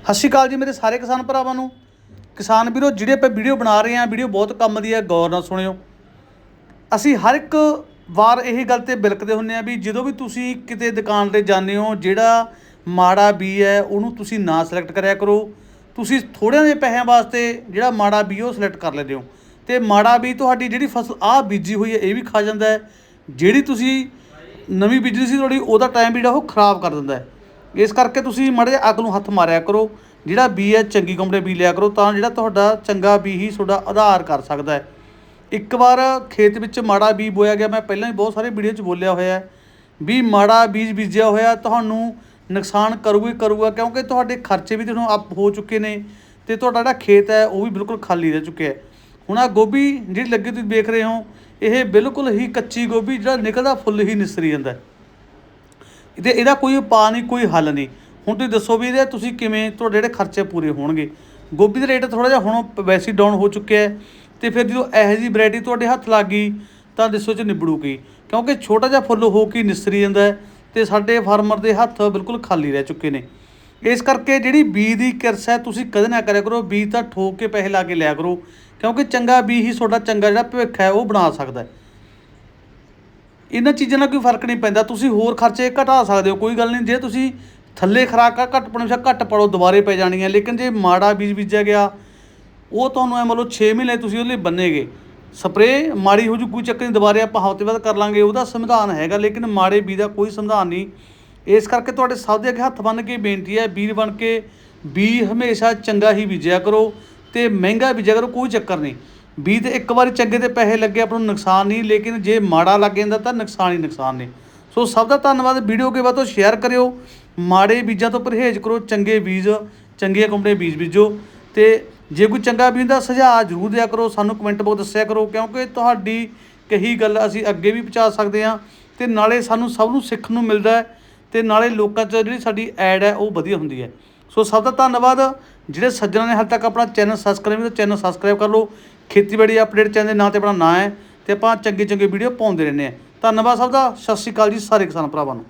ਸਤਿ ਸ਼੍ਰੀ ਅਕਾਲ ਜੀ ਮੇਰੇ ਸਾਰੇ ਕਿਸਾਨ ਭਰਾਵਾਂ ਨੂੰ। ਕਿਸਾਨ ਵੀਰੋ, ਜਿਹੜੇ ਆਪਾਂ ਵੀਡੀਓ ਬਣਾ ਰਹੇ ਹਾਂ, ਵੀਡੀਓ ਬਹੁਤ ਕੰਮ ਦੀ ਹੈ, ਗੌਰ ਨਾਲ ਸੁਣਿਓ। ਅਸੀਂ ਹਰ ਇੱਕ ਵਾਰ ਇਹ ਗੱਲ ਤੇ ਬਿਲਕਦੇ ਹੁੰਨੇ ਆ ਵੀ ਜਦੋਂ ਵੀ ਤੁਸੀਂ ਕਿਤੇ ਦੁਕਾਨ ਤੇ ਜਾਂਦੇ ਹੋ, ਜਿਹੜਾ ਮਾੜਾ ਬੀ ਹੈ, ਉਹਨੂੰ ਤੁਸੀਂ ਨਾ ਸਿਲੈਕਟ ਕਰਿਆ ਕਰੋ। ਤੁਸੀਂ ਥੋੜ੍ਹਿਆਂ ਜਿਹੇ ਪੈਸਿਆਂ ਵਾਸਤੇ ਜਿਹੜਾ ਮਾੜਾ ਬੀ ਉਹ ਸਿਲੈਕਟ ਕਰ ਲੈਂਦੇ ਹੋ। ਤੇ ਮਾੜਾ ਬੀ ਤੁਹਾਡੀ ਜਿਹੜੀ ਫਸਲ ਆਹ ਬੀਜੀ ਹੋਈ ਹੈ, ਇਹ ਵੀ ਖਾ ਜਾਂਦਾ ਹੈ। ਜਿਹੜੀ ਤੁਸੀਂ ਨਵੀਂ ਬੀਜੀ ਸੀ ਤੁਹਾਡੀ, ਉਹਦਾ ਟਾਈਮ ਜਿਹੜਾ ਉਹ ਖਰਾਬ ਕਰ ਦਿੰਦਾ ਹੈ। ਇਸ ਕਰਕੇ ਤੁਸੀਂ ਮਾੜੇ ਜਿਹੇ ਅੱਗ ਨੂੰ ਹੱਥ ਮਾਰਿਆ ਕਰੋ। ਜਿਹੜਾ ਬੀ ਹੈ, ਚੰਗੀ ਕੰਪਨੀ ਦਾ ਬੀ ਲਿਆ ਕਰੋ, ਤਾਂ ਜਿਹੜਾ ਤੁਹਾਡਾ ਚੰਗਾ ਬੀ ਹੀ ਤੁਹਾਡਾ ਆਧਾਰ ਕਰ ਸਕਦਾ ਹੈ। ਇੱਕ ਵਾਰ ਖੇਤ ਵਿੱਚ ਮਾੜਾ ਬੀ ਬੋਇਆ ਗਿਆ, ਮੈਂ ਪਹਿਲਾਂ ਹੀ ਬਹੁਤ ਸਾਰੇ ਵੀਡੀਓ 'ਚ ਬੋਲਿਆ ਹੋਇਆ ਹੈ ਵੀ ਮਾੜਾ ਬੀਜ ਬੀਜਿਆ ਹੋਇਆ ਤੁਹਾਨੂੰ ਨੁਕਸਾਨ ਕਰੂਗਾ ਕਰੂਗਾ, ਕਿਉਂਕਿ ਤੁਹਾਡੇ ਖਰਚੇ ਵੀ ਤੁਹਾਨੂੰ ਅਪ ਹੋ ਚੁੱਕੇ ਨੇ ਤੇ ਤੁਹਾਡਾ ਜਿਹੜਾ ਖੇਤ ਹੈ, ਉਹ ਵੀ ਬਿਲਕੁਲ ਖਾਲੀ ਰਹਿ ਚੁੱਕਿਆ ਹੈ। ਹੁਣ ਆ ਗੋਭੀ ਜਿਹੜੀ ਲੱਗੀ ਤੁਸੀਂ ਦੇਖ ਰਹੇ ਹੋ, ਇਹ ਬਿਲਕੁਲ ਹੀ ਕੱਚੀ ਗੋਭੀ, ਜਿਹੜਾ ਨਿਕਲਦਾ ਫੁੱਲ ਹੀ ਨਿਸਰੀ ਜਾਂਦਾ ਹੈ। ਤੇ ਇਹਦਾ ਕੋਈ ਉਪਾਅ ਨਹੀਂ, ਕੋਈ ਹੱਲ ਨਹੀਂ। ਹੁਣ ਤੁਸੀਂ ਦੱਸੋ ਵੀ ਇਹਦੇ ਤੁਸੀਂ ਕਿਵੇਂ, ਤੁਹਾਡੇ ਜਿਹੜੇ ਖਰਚੇ ਪੂਰੇ ਹੋਣਗੇ। ਗੋਭੀ ਦਾ ਰੇਟ ਥੋੜਾ ਜਿਹਾ ਹੁਣ ਵੈਸੇ ਡਾਊਨ ਹੋ ਚੁੱਕਿਆ ਹੈ। ਤੇ ਫਿਰ ਜਦੋਂ ਇਹੋ ਜਿਹੀ ਵੈਰਾਈਟੀ ਤੁਹਾਡੇ ਹੱਥ ਲੱਗ ਗਈ, ਤਾਂ ਦੱਸੋ ਚ ਨਿਬੜੂਗੀ। ਕਿਉਂਕਿ ਛੋਟਾ ਜਿਹਾ ਫੁੱਲ ਹੋ ਕੇ ਹੀ ਨਿਸਰੀ ਜਾਂਦਾ ਹੈ ਤੇ ਸਾਡੇ ਫਾਰਮਰ ਦੇ ਹੱਥ ਬਿਲਕੁਲ ਖਾਲੀ ਰਹਿ ਚੁੱਕੇ ਨੇ। ਇਸ ਕਰਕੇ ਜਿਹੜੀ ਬੀ ਦੀ ਕਿਰਸ ਹੈ, ਤੁਸੀਂ ਕਦੇ ਨਾ ਕਰਿਆ ਕਰੋ, ਬੀਜ ਤਾਂ ਠੋਕ ਕੇ ਪੈਸੇ ਲਾ ਕੇ ਲਿਆ ਕਰੋ। ਕਿਉਂਕਿ ਚੰਗਾ ਬੀ ਹੀ ਤੁਹਾਡਾ ਚੰਗਾ ਜਿਹੜਾ ਭਵਿੱਖ ਹੈ, ਉਹ ਬਣਾ ਸਕਦਾ ਹੈ। ਇਹਨਾਂ ਚੀਜ਼ਾਂ ਨਾਲ ਕੋਈ ਫ਼ਰਕ ਨਹੀਂ ਪੈਂਦਾ, ਤੁਸੀਂ ਹੋਰ ਖਰਚੇ ਘਟਾ ਸਕਦੇ ਹੋ, ਕੋਈ ਗੱਲ ਨਹੀਂ, ਜੇ ਤੁਸੀਂ ਥੱਲੇ ਖਰਾਕਾ ਘੱਟ ਪਣਸ਼ਾ ਘੱਟ ਪੜੋ ਦੁਬਾਰੇ ਪੈ ਜਾਣੀਆਂ ਲੇਕਿਨ ਜੇ ਮਾੜਾ ਬੀਜ ਬੀਜਿਆ ਗਿਆ, ਉਹ ਤੁਹਾਨੂੰ ਐ ਮੰਨ ਲਓ 6 ਮਹੀਨੇ ਤੁਸੀਂ ਉਹਦੇ ਲਈ ਬੰਨੇਗੇ। ਸਪਰੇ ਮਾੜੀ ਹੋ ਜੂ, ਕੋਈ ਚੱਕਰ ਨਹੀਂ, ਦੁਬਾਰੇ ਆਪਾਂ ਹਫ਼ਤੇ ਬਾਅਦ ਕਰ ਲਾਂਗੇ, ਉਹਦਾ ਸੰਵਿਧਾਨ ਹੈਗਾ, ਲੇਕਿਨ ਮਾੜੇ ਬੀਜ ਦਾ ਕੋਈ ਸੰਵਿਧਾਨ ਨਹੀਂ। ਇਸ ਕਰਕੇ ਤੁਹਾਡੇ ਸਭ ਦੇ ਅੱਗੇ ਹੱਥ ਬੰਨ੍ਹ ਕੇ ਬੇਨਤੀ ਹੈ ਵੀਰ ਬਣ ਕੇ ਬੀ ਹਮੇਸ਼ਾ ਚੰਗਾ ਹੀ ਬੀਜਿਆ ਕਰੋ ਤੇ ਮਹਿੰਗਾ ਬੀਜਿਆ ਕਰੋ, ਕੋਈ ਚੱਕਰ ਨਹੀਂ। ਬੀਜ ਤੇ ਇੱਕ ਵਾਰੀ ਚੰਗੇ ਤੇ ਪੈਸੇ ਲੱਗੇ, ਆਪਾਂ ਨੂੰ ਨੁਕਸਾਨ ਨਹੀਂ, ਲੇਕਿਨ ਜੇ ਮਾੜਾ ਲੱਗ ਜਾਂਦਾ ਤਾਂ ਨੁਕਸਾਨ ਹੀ ਨੁਕਸਾਨ ਨੇ। ਸੋ ਸਭ ਦਾ ਧੰਨਵਾਦ, ਵੀਡੀਓ ਕੇ ਬਾਅਦ ਤੋਂ ਸ਼ੇਅਰ ਕਰਿਓ, ਮਾੜੇ ਬੀਜਾਂ ਤੋਂ ਪਰਹੇਜ਼ ਕਰੋ, ਚੰਗੇ ਬੀਜ, ਚੰਗੀਆਂ ਕੰਪਨੀ ਬੀਜ ਬੀਜੋ, ਤੇ ਜੇ ਕੋਈ ਚੰਗਾ ਬੀਜ ਦਾ ਸੁਝਾਅ ਜ਼ਰੂਰ ਦਿਆ ਕਰੋ, ਸਾਨੂੰ ਕਮੈਂਟ ਬਾਕਸ ਦੱਸਿਆ ਕਰੋ, ਕਿਉਂਕਿ ਤੁਹਾਡੀ ਕਹੀ ਗੱਲ ਅਸੀਂ ਅੱਗੇ ਵੀ ਪਹੁੰਚਾ ਸਕਦੇ ਹਾਂ, ਤੇ ਨਾਲੇ ਸਾਨੂੰ ਸਭ ਨੂੰ ਸਿੱਖਣ ਨੂੰ ਮਿਲਦਾ ਹੈ, ਤੇ ਨਾਲੇ ਲੋਕਾਂ 'ਚ ਜਿਹੜੀ ਸਾਡੀ ਐਡ ਹੈ, ਉਹ ਵਧੀਆ ਹੁੰਦੀ ਹੈ। ਸੋ ਸਭ ਦਾ ਧੰਨਵਾਦ। ਜਿਹੜੇ ਸੱਜਣਾਂ ਨੇ ਹਾਲੇ ਤੱਕ ਆਪਣਾ ਚੈਨਲ ਸਬਸਕ੍ਰਾਈਬ ਨਹੀਂ ਤਾਂ ਚੈਨਲ ਸਬਸਕ੍ਰਾਈਬ ਕਰ ਲਓ। ਖੇਤੀਬਾੜੀ ਅਪਡੇਟ ਚੈਨਲ ਦੇ ਨਾਂ ਤੇ ਆਪਣਾ ਨਾਂ ਹੈ ਤੇ ਆਪਾਂ ਚੰਗੀ ਚੰਗੇ ਵੀਡੀਓ ਪਾਉਂਦੇ ਰਹਿੰਦੇ ਹਾਂ। ਧੰਨਵਾਦ ਸਭ ਦਾ। ਸਤਿ ਸ਼੍ਰੀ ਅਕਾਲ ਜੀ, ਸਾਰੇ ਕਿਸਾਨ ਭਰਾਵਾਂ ਨੂੰ।